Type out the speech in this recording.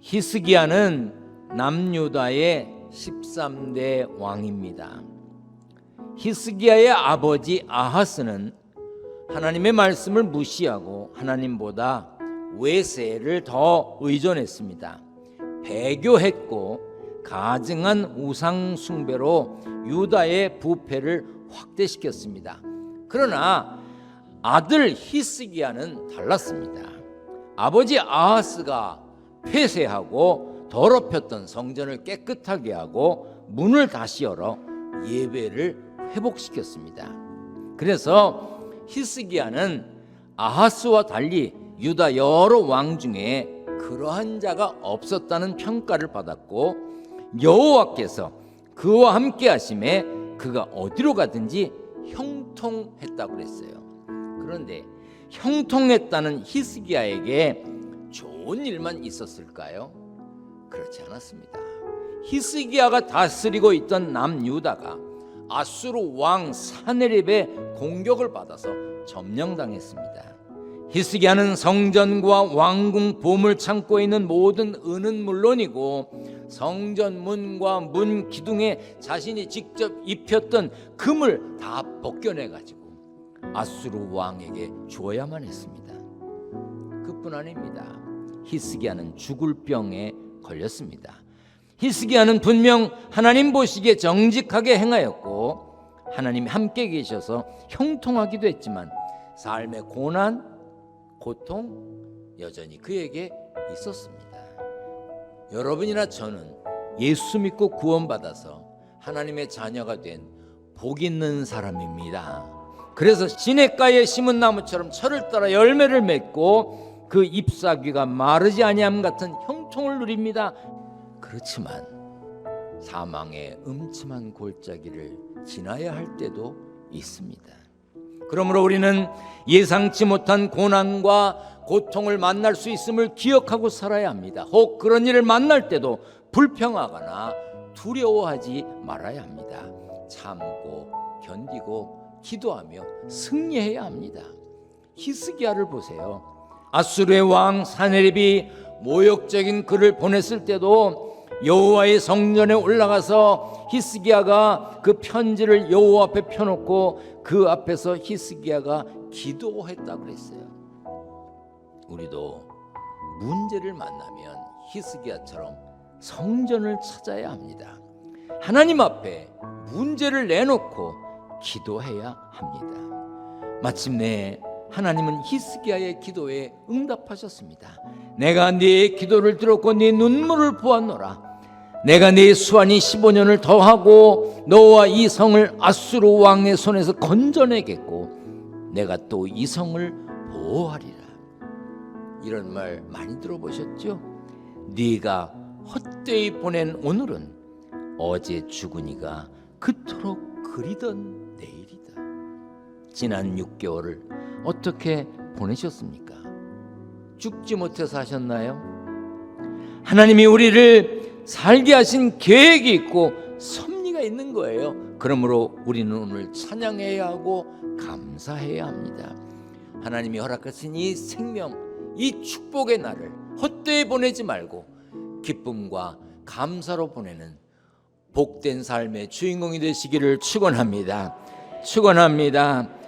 히스기야는 남유다의 13대 왕입니다. 히스기야의 아버지 아하스는 하나님의 말씀을 무시하고 하나님보다 외세를 더 의존했습니다. 배교했고 가증한 우상 숭배로 유다의 부패를 확대시켰습니다. 그러나 아들 히스기야는 달랐습니다. 아버지 아하스가 폐쇄하고 더럽혔던 성전을 깨끗하게 하고 문을 다시 열어 예배를 회복시켰습니다. 그래서 히스기야는 아하스와 달리 유다 여러 왕 중에 그러한 자가 없었다는 평가를 받았고 여호와께서 그와 함께 하심에 그가 어디로 가든지 형통했다고 그랬어요. 그런데 형통했다는 히스기야에게 좋은 일만 있었을까요? 그렇지 않았습니다. 히스기야가 다스리고 있던 남유다가 아수르 왕 사네립의 공격을 받아서 점령당했습니다. 히스기야는 성전과 왕궁 보물 창고에 있는 모든 은은 물론이고 성전 문과 문 기둥에 자신이 직접 입혔던 금을 다 벗겨내 가지고 아수르 왕에게 주어야만 했습니다. 그뿐 아닙니다. 히스기야는 죽을 병에 걸렸습니다. 히스기야는 분명 하나님 보시기에 정직하게 행하였고 하나님이 함께 계셔서 형통하기도 했지만 삶의 고난, 고통 여전히 그에게 있었습니다. 여러분이나 저는 예수 믿고 구원받아서 하나님의 자녀가 된 복 있는 사람입니다. 그래서 시냇가에 심은 나무처럼 철을 따라 열매를 맺고 그 잎사귀가 마르지 아니함 같은 형통을 누립니다. 그렇지만 사망의 음침한 골짜기를 지나야 할 때도 있습니다. 그러므로 우리는 예상치 못한 고난과 고통을 만날 수 있음을 기억하고 살아야 합니다. 혹 그런 일을 만날 때도 불평하거나 두려워하지 말아야 합니다. 참고 견디고 기도하며 승리해야 합니다. 히스기야를 보세요. 아수르의 왕 사네립이 모욕적인 글을 보냈을 때도 여호와의 성전에 올라가서 히스기야가 그 편지를 여호와 앞에 펴놓고 그 앞에서 히스기야가 기도했다 그랬어요. 우리도 문제를 만나면 히스기야처럼 성전을 찾아야 합니다. 하나님 앞에 문제를 내놓고 기도해야 합니다. 마침내 하나님은 히스기야의 기도에 응답하셨습니다. 내가 네 기도를 들었고 네 눈물을 보았노라. 내가 네 수완이 15년을 더하고 너와 이 성을 아수르 왕의 손에서 건져내겠고 내가 또 이 성을 보호하리라. 이런 말 많이 들어보셨죠? 네가 헛되이 보낸 오늘은 어제 죽은 이가 그토록 그리던 내일이다. 지난 6개월을 어떻게 보내셨습니까? 죽지 못해서 하셨나요? 하나님이 우리를 살게 하신 계획이 있고 섭리가 있는 거예요. 그러므로 우리는 오늘 찬양해야 하고 감사해야 합니다. 하나님이 허락하신 이 생명, 이 축복의 날을 헛되이 보내지 말고 기쁨과 감사로 보내는 복된 삶의 주인공이 되시기를 축원합니다. 축원합니다.